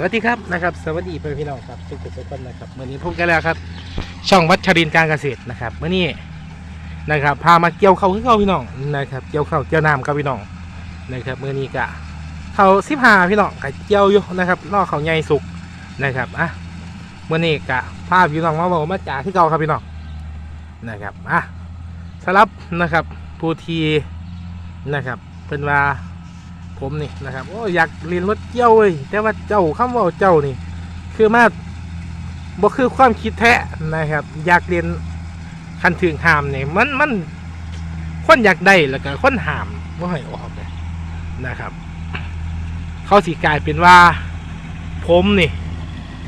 สวัสดีครับนะครับสวัสดีเพื่อนพี่น้องครับทุกทุกคนนะครับเมื่อนี้พบกันแล้วครับ ช่องวัชรินการเกษตรนะครับเมื่อนี้นะครับพามาเกี่ยวข้าวขึ้นข้าวพี่น้องนะครับเกี่ยวข้าวเกี่ยวน้ำกับพี่น้องนะครับเมื่อนี้กะเขาสิบห้าพี่น้องกะเกี่ยวอยู่นะครับนอกเขาใหญ่สุกนะครับอะเมื่อนี้กะพาพพี่น้องมาบอกมาจ่าที่เก่าครับพี่น้องนะครับอะสำหรับนะครับผู้ทีนะครับเป็นว่า ผมนี่นะครับโอ้อยากเรียนรถเกี่ยวเว้ยแต่ว่าเจ้าคำว่าเจ้านี่ คือมาบ่คือความคิดแท้นะครับ อยากเรียนคันถึงหามนี่มันมันคนอยากได้แล้วก็คนหามบ่ให้ออกเลยนะครับ เขาสิกลายเป็นว่า ผมนี่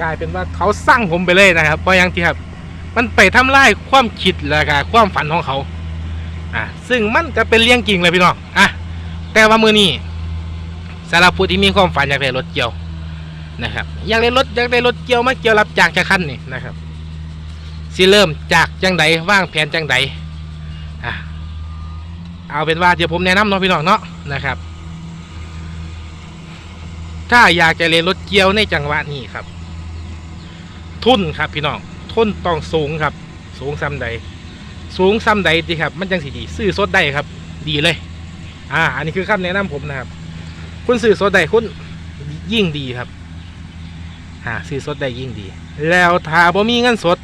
กลายเป็นว่าเขาสร้างผมไปเลยนะครับเพราะยังที่ครับ มันไปทำลายความคิดแล้วก็ความฝันของเขา อะซึ่งมันก็เป็นเรื่องจริงเลยพี่น้องอะแต่ว่ามือนี้ สำหรับผู้ที่มีความฝันอยากได้รถเกี่ยวนะครับ อยากได้รถอยากได้รถเกี่ยวมาเกี่ยวรับจากจากคันนี่นะครับสิเริ่มจากจังใดว่างแผนจังใดอะเอาเป็นว่าเดี๋ยวผมแนะนำเนาะพี่น้องเนาะนะครับ ถ้าอยากจะเรียนรถเกี่ยวในจังหวะนี้ครับ ทุนครับพี่น้องทุนต้องสูงครับ สูงซ้ำใด สูงซ้ำใดดีครับ มันจังสีดี ซื้อสดได้ครับ ดีเลย อ่า อันนี้คือคำแนะนำผมนะครับ คุณซื้อสดได้คุณยิ่งดีครับหาซื้อสดได้ยิ่งดี แล้วถ้าบ่มีเงินสด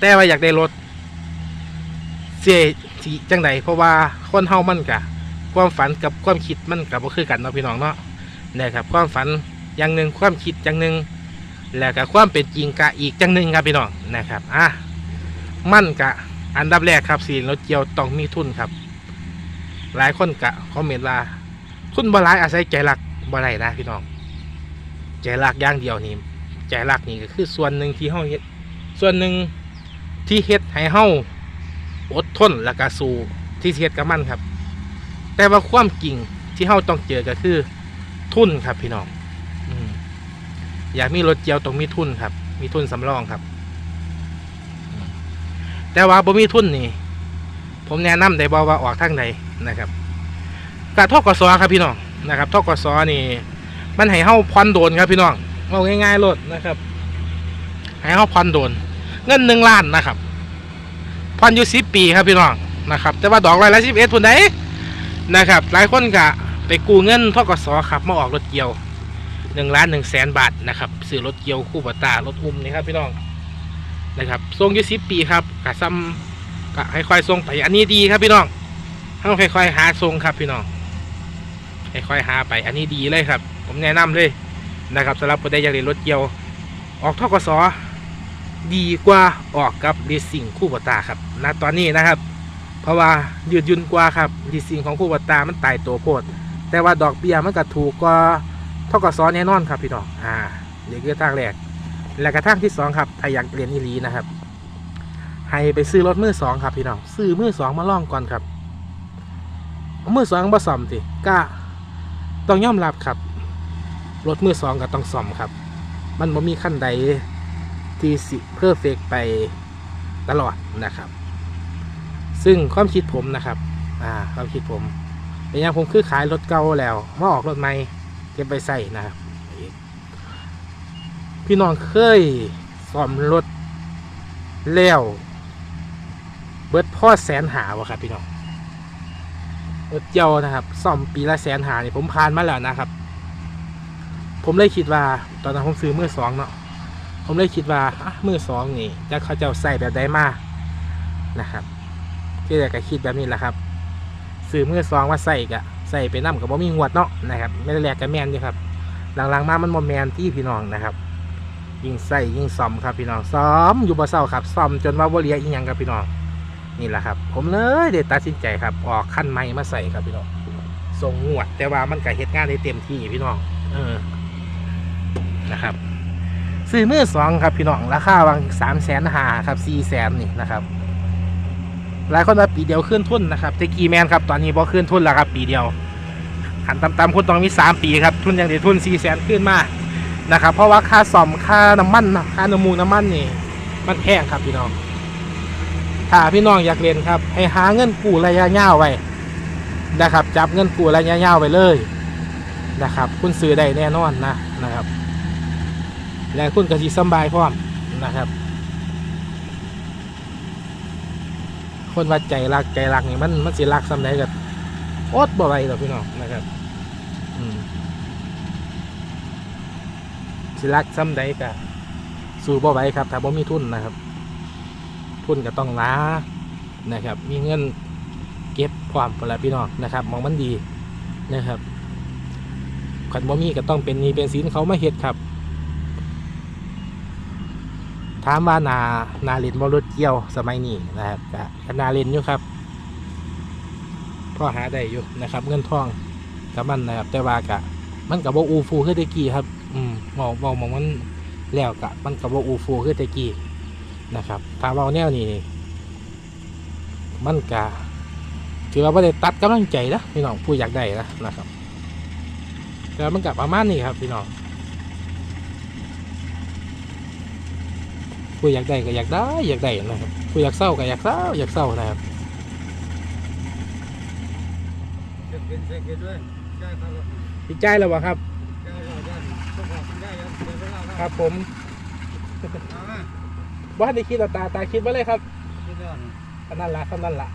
แต่ว่าอยากได้รถเสียสิจังใดเพราะว่าคนเฮามันกะความฝันกับความคิดมันกับบ่คือกันเนาะพี่น้องเนาะนะครับ ความฝันอย่างหนึ่งความคิดอย่างหนึ่งแล้วก็ความเป็นจริงกะอีกจังหนึ่งครับพี่น้องนะครับอะมันกะอันดับแรกครับสีรถเกี่ยวต้องมีทุนครับ หลายคนกะคอมเมนต์ว่า ทุนบ่หลายอาศัยใจรักบ่ได้นะพี่น้อง ใจรักอย่างเดียวนี่ใจรักนี่ก็คือส่วนหนึ่งที่เฮาเฮ็ดส่วนหนึ่งที่เฮ็ดให้เฮาอดทนและก็สู้ที่เฮ็ดกับมันครับ แต่ว่าความจริงที่เฮาต้องเจอก็คือ ทุนครับพี่น้องอยากมีรถเกียวต้องมีทุนครับ มีทุนสำรองครับ แต่ว่าบ่มีทุนนี่ ผมแนะนำได้บ่ว่าออกทางใดนะครับ กะทกศครับพี่น้องนะครับทกศนี่มันให้เฮาผ่อนโดนครับพี่น้องเอาง่ายๆโลดนะครับให้เฮาผ่อนโดน เงินหนึ่งล้านนะครับผ่อนยู่สิบปีครับพี่น้องนะครับ แต่ว่าดอกร้อยละสิบเอ็ดทุนไหนนะครับ หลายคนกะไปกู้เงินทกศครับมาออกรถเกี่ยวหนึ่งล้านหนึ่งแสนบาทนะครับซื้อรถเกี่ยวคู่บัตารถอุ้มนี่ครับพี่น้องนะครับทรงยู่สิบปีครับกะซ้ำกะค่อยๆทรงไปอันนี้ดีครับพี่น้องต้องค่อยๆหาทรงครับพี่น้อง ค่อยๆหาไป อันนี้ดีเลยครับ ผมแนะนำเลยนะครับสำหรับผู้ใดอยากเรียนรถเกี่ยว ออกท่อกศดีกว่าออกกับดีสิ่งคู่บตาครับณตอนนี้นะครับ เพราะว่ายืดยุนกว่าครับดีสิ่งของคู่บตามันตายตัวโพดแต่ว่าดอกเบี้ยมันก็ถูกกว่าทกศแน่นอนครับพี่น้องอ่าเดี๋ยวคือทางแรก และกระทั่งที่สองครับถ้าอยากเรียนอีหลีนะครับ ให้ไปซื้อรถมือสองครับพี่น้องซื้อมือสองมาล่องก่อนครับมือสองบ่ซ่อมสิก็ ต้องยอมรับครับ รถมือสองก็ต้องซ่อมครับ มันบ่มีขั้นใดที่สิเพอร์เฟกไปตลอดนะครับ ซึ่งความคิดผมนะครับ อ่า ความคิดผมเป็นอย่างผมคือขายรถเก่าแล้วมาออกรถใหม่เก็บไปใส่นะครับ พี่น้องเคยซ่อมรถแล้วเบิดพ่อแสนหาวะครับพี่น้อง รถเกี่ยวนะครับซ่อมปีละแสนหานี่ผมผ่านมาแล้วนะครับ ผมเลยคิดว่า ตอนนั้นผมซื้อมือสองเนาะผมเลยคิดว่าอะมือสองนี่จะเขาจ้าใส่แบบใดมานะครับที่แต่ก็คิดแบบนี้แหละครับซื้อมือสองมาใส่กะใส่ไปน้ำกับว่ามีงวดเนาะนะครับไม่ได้แลกกับแมนอยู่ครับ หลังๆมามันโมแมนที่พี่น้องนะครับ ยิ่งใส่ยิ่งซ่อมครับพี่น้องซ้อมอยู่บ่เศร้าครับซ่อมจนว่าบ่เลียอีหยังครับพี่น้อง นี่แหละครับ ผมเลยเด็ดตัดสินใจครับออกขั้นไม้มาใส่ครับพี่น้องส่งงวด แต่ว่ามันก็เฮ็ดงานได้เต็มที่พี่น้อง เออนะครับซื้อมือสองครับพี่น้องราคาวังสามแสนหาครับสี่แสนนี่นะครับหลายคนว่าปีเดียวขึ้นทุนนะครับต่กีแมนครับตอนนี้พอขึ้นทุนแล้วครับปีเดียวขันต่ำๆคุณต้องมีสามปีครับทุนอย่างเดียวทุนสี่แสนขึ้นมานะครับ เพราะว่าค่าซ่อมค่าน้ำมันค่าน้ำมูน้ำมันนี่ มันแพงครับพี่น้อง ถ้าพี่น้องอยากเรียนครับ ให้หาเงินกู้ระยะยาวไว้นะครับ จับเงินกู้ระยะยาวไว้เลยนะครับ คุณซื้อได้แน่นอนนะนะครับ และคุณก็สิสบายพร้อมนะครับ คนว่าใจรักใจรักนี่มันมันสิรักสำไหนกับอดบ่ไหวหรอกพี่น้องนะครับสิรักสำใดกับสู้บ่ไหวครับถ้าบ่มีทุนนะครับ ทุนก็ต้องล้านะครับ มีเงินเก็บความพนละพี่น้องนะครับ มองมันดีนะครับขันบ่มีก็ต้องเป็นนีเป็นสินเขามาเฮ็ดครับ ถามว่านานาเล่นบ่รถเกี่ยวสมัยนี้นะครับก็นาเล่นอยู่ครับพ่อหาได้อยู่นะครับ เงินทองกับมันนะครับ แต่ว่ากะ มันกับว่าอูฟูคือตะกี้ครับ อืมมองมองมองมันแล้วกะ มันกับว่าอูฟูคือตะกี้ นะครับถ้าเว้าแนวนี้มันกะถือว่าไม่ได้ตัดกำลังใจนะพี่น้องผู้อยากได้นะนะครับแต่มันกับประมาณนี้ครับ พี่น้องผู้อยากได้ก็อยากได้อยากได้นะครับผู้อยากเศร้าก็อยากเศร้าอยากเศร้านะครับเก็บเกินใจเกินด้วยได้ครับดีใจแล้ววะครับได้ครับได้ต้องขอ บคุณได้ครับเดี๋ยวเวลาคครัรับบผมเอามาว่าได้คิดต่อตาตาคิดไว้เลยครับที่เรื่องอันนั้นละเท่านั้นละ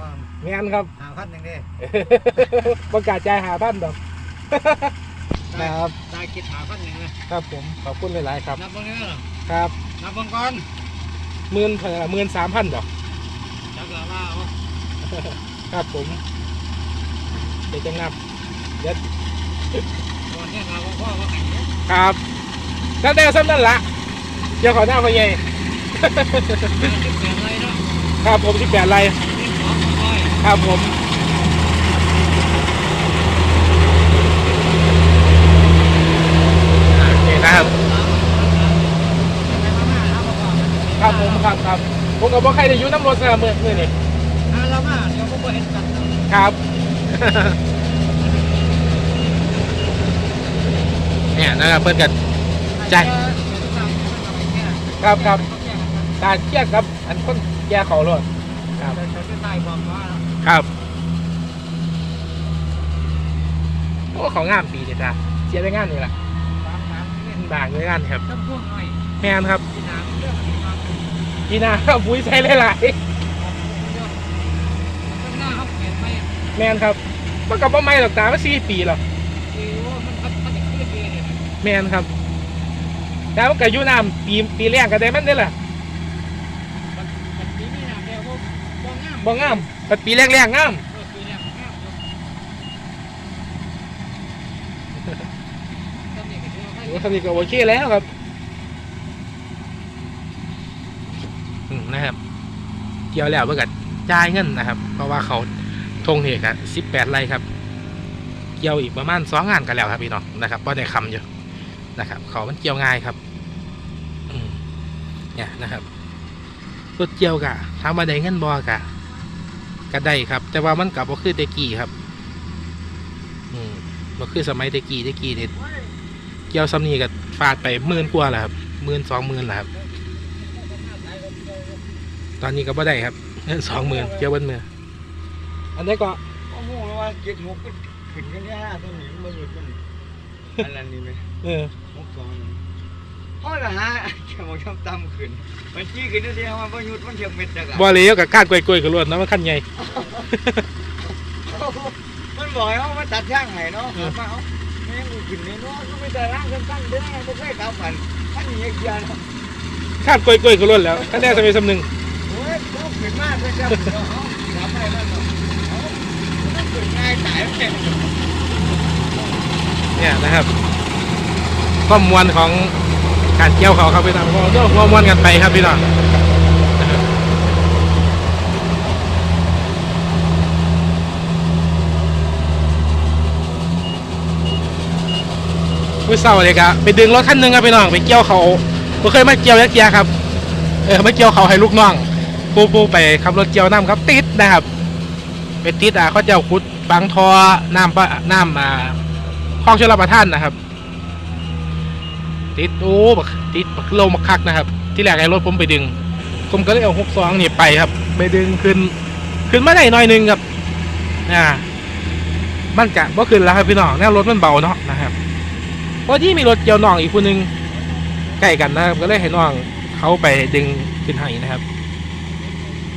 ว่างานครับหาพันหนึ่งดิประกล้าศใจายหาพันดอก ครับ ตายคิดหาพันหนึ่งนะครับผมขอบคุณหลายๆครับนับเบางเนื้อเหรอครับนับเบางก่อนหมื่นเท่าไหร่หมื่นสามพันดอกจักรว่าเอาครับผมเดี๋ยวจะนับเดี๋ยว ก่อนเนี่ยเราพ่อว่าไงเนี่ยครับถ้าได้ซ้ำนั่นละ เดี๋ยวขอหน้าพ่อใหญ่สิบแปดไรเนาะครับผมที่แปดไรนี่ขอขอร้อยครับผมโอเคนะครับ ครับผมครับครับผมกับว่าใครได้อยุ่น้ำรถสนามเมืองนี่อ่าเรามาเดี๋ยวผมไปเห็นกันครับเนี่ยนะครับเพื่อนกันใจ ครับครับตาเทียบครับ อันคนแย่เขารถครับแต่จะไม่ตายบอกว่าครับโอ้ของงามปีเด็ดจ้ะเสียได้งานนี่แหละสามสามเนี่ยบางได้งานครับต้องพ่วงหน่อยแมนครับที่น้ำเรื่องที่น้ำพี่นาปุ๋ยใช้หลายข้างหน้าเขาเปลี่ยนไปๆแมนครับมันกับว่าไม่หรอกตาว่าสี่ปีหรอกคือว่ามันมันมันจะขึ้นเองเนี่ยแมนครับ แล้วมันกับยูน้ำปีปีแรกก็ได้มันได้แหละมันมันปีนี้นะเดี๋ยวว่าบ่งามบ่งามแต่ปีแรกๆงามเออปีแรกงามอยู่ตอนนี้ก็ถือว่าโอ้ทำนี้ก็โอเคแล้วครับอืมนะครับ เกี่ยวแล้วเพื่อกัจ่ายเงินนะครับ เพราะว่าเขาทงเหตุกันสิบแปดไร่ครับ เกี่ยวอีกประมาณสองงานกันแล้วครับพี่น้องนะครับว่าได้คำอยู่นะครับ เขามันเกี่ยวง่ายครับอืม เนี่ยนะครับรถเกี่ยวกะถามว่าได้เงินบอกะก็ได้ครับ แต่ว่ามันกลับว่าคือเตะกี้ครับ อืมบ่คือสมัยเตะกี้เตะกี้เนี่ยเกี่ยวซ้ำนี่ก็ฟาดไปหมื่นกว่าแล้วครับหมื่นสองหมื่นแล้วครับ ตอนนี้ก็บ่ได้ครับเงินสองหมื่นเกี่ยวเบนมืออันนี้ก็โอ้โหว่าเจ็ดหกก็ขึ้นกันเนี่ยต้นนี้มันหยุดมันอันนั้นนี่ไหมเออหกสอง อ๋อเหรอฮะแค่บอกชอบต่ำขึ้นมันชี้ขึ้นนิดเดียวมันหยุดมันเฉียงเม็ดจังบ่เลยกับก้านกล้วยๆกับรวดนะมันขั้นใหญ่ มันบอกว่ามันตัดช่างไห้เนาะมาเอาแม่งขึ้นเนี่ยเนาะก็ไม่แต่ร่างสั้นๆเด้อไม่เคยกลับมันมันหนีเกียร์เนาะก้านกล้วยๆกับรวดแล้วคะแนนสมัยสำหนึ่งโอ้ยต้องขึ้นมากเลยจ้ะเอาทำให้มันเนาะเอาต้องขึ้นง่ายตายแค่เนี่ยนะครับข้อมวลของ การเกี่ยวเขาครับพี่น้องก็ต้องข้อมวลกันไปครับพี่น้องนะครับเมื่อเช้าเลยครับไปดึงรถคันหนึ่งครับพี่น้องไปเกี่ยวเขาผมเคยมาเกี่ยวยักษ์เกียครับ เออมาเกี่ยวเขาให้ลูกน้องปูปูไปขับรถเกี่ยวน้ำครับ ติดนะครับ ไปติดอะเขาเจะเอาขุดฝังทอน้ำปะน้ำอ่าคลองชลประทานนะครับ ติดโอ้บักติดบักโลมาคักนะครับ ที่แรกไอ้รถผมไปดึง ผมก็เลยเอาหกสองนี่ไปครับ ไปดึงขึ้น ขึ้นมาได้หน่อยหนึงครับอ่ามันกะบ่ขึ้นแล้วครับพี่น้องแนวรถมันเบาเนาะนะครับพอที่มีรถเกี่ยวน้องอีกคนนึงใกล้กันนะครับ ก็เลยให้น้องเขาไปดึงขึ้นให้นะครับ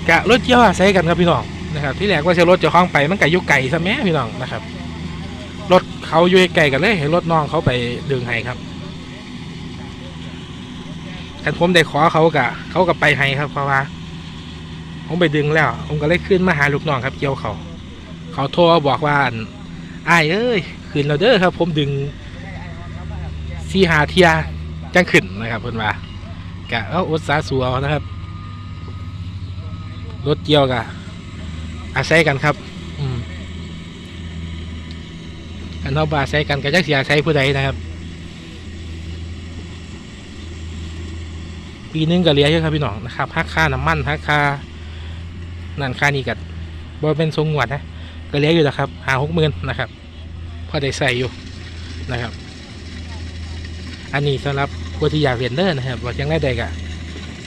กะรถเกี่ยวอาศัยกันครับพี่น้องนะครับ ที่แรกว่าจะรถเจ้าของไปมันไกะอยุกไก่ซะแม่พี่น้องนะครับรถเขาอยู่ไกลกันเลยให้รถน้องเขาไปดึงให้ครับ กันผมได้ขอเขากะเขาก็ไปให้ครับเพราะว่า ผมไปดึงแล้ว ผมก็เลยขึ้นมาหาลูกน้องครับเกี่ยวเขา เขาโทรบอกว่าอั่นอ้เอ้ยขึ้นแล้วเด้อครับ ผมดึงซีหาเทียจังขึ้นนะครับเพิ่อนว่ากะเอาอดสาสัวนะครับรถเกี่ยวกะอาศัยกันครับ อืมอันเราบาอาศัยกันก็จักเสียอาศัยผู้ใดนะครับ ปีหนึงก็เหลี้ยเยอะครับพี่น้องนะครับหักค่าน้ำมันหักค่านั่นค่านี้กับ่เป็นทรงงวดนะก็เหลี้ยอยู่นะครับหาหกหมื่นนะครับพอได้ใส่อยู่นะครับ อันนี้สำหรับผู้ที่อยากเรียนเด้อนะครับว่าจังได้ใดกะ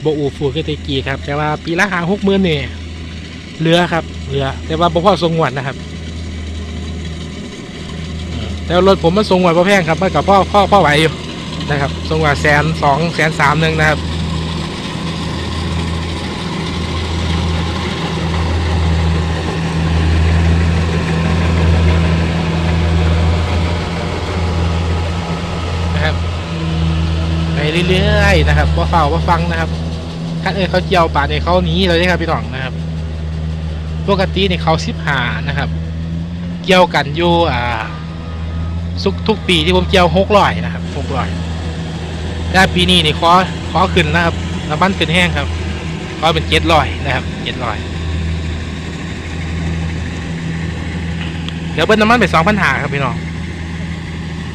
บอูฟูก็ตะกีครับ แต่ว่าปีละหาหกหมื่นนี่เหลือครับเหลือแต่ว่าบ่พอทรงงวดนะครับแต่ว่ารถผมมันทรงงวดพ่แพงครับมันกับพ่อพ่อพ่อไหวอยู่นะครับทรงงวดแสนสองแสนสามหนึ่งนะครับไป เรื่อยๆนะครับว่าเฝ้าว่าฟังนะครับถ้าเออเขาเจียวป่าเนี่ยเขาหนีเลยนะครับพี่น้องนะครับปกติเนี่ยเขาสิบหานะครับ เกี่ยวกันอยู่อ่าทุกทุกปีที่ผมเกี่ยวหกร้อยนะครับหกร้อยแต่ปีนี้นี่ขอขอขึ้นนะครับน้ำมันขึ้นแห้งครับขอเป็นเจ็ดร้อยนะครับเจ็ดร้อยเดี๋ยวเบิ้ลน้ำมันไปสองพันหาครับพี่น้อง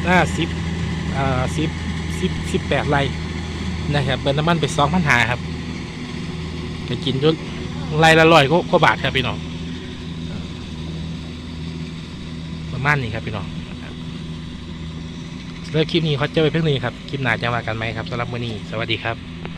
หน้าสิบอ่าสิบ สิบสิบแปดไร่นะครับเบิร์น้ำมันไปสองพันหาครับจะกินจนไร่ละร้อยก็ก็บาทครับพี่น้องประมาณนี้ครับพี่น้องเรับสำหรับคลิปนี้เขาจะไปเพิ่งนี้ครับ คลิปหน้าจะมากันไหมครับสำหรับมื้อนี้ สวัสดีครับ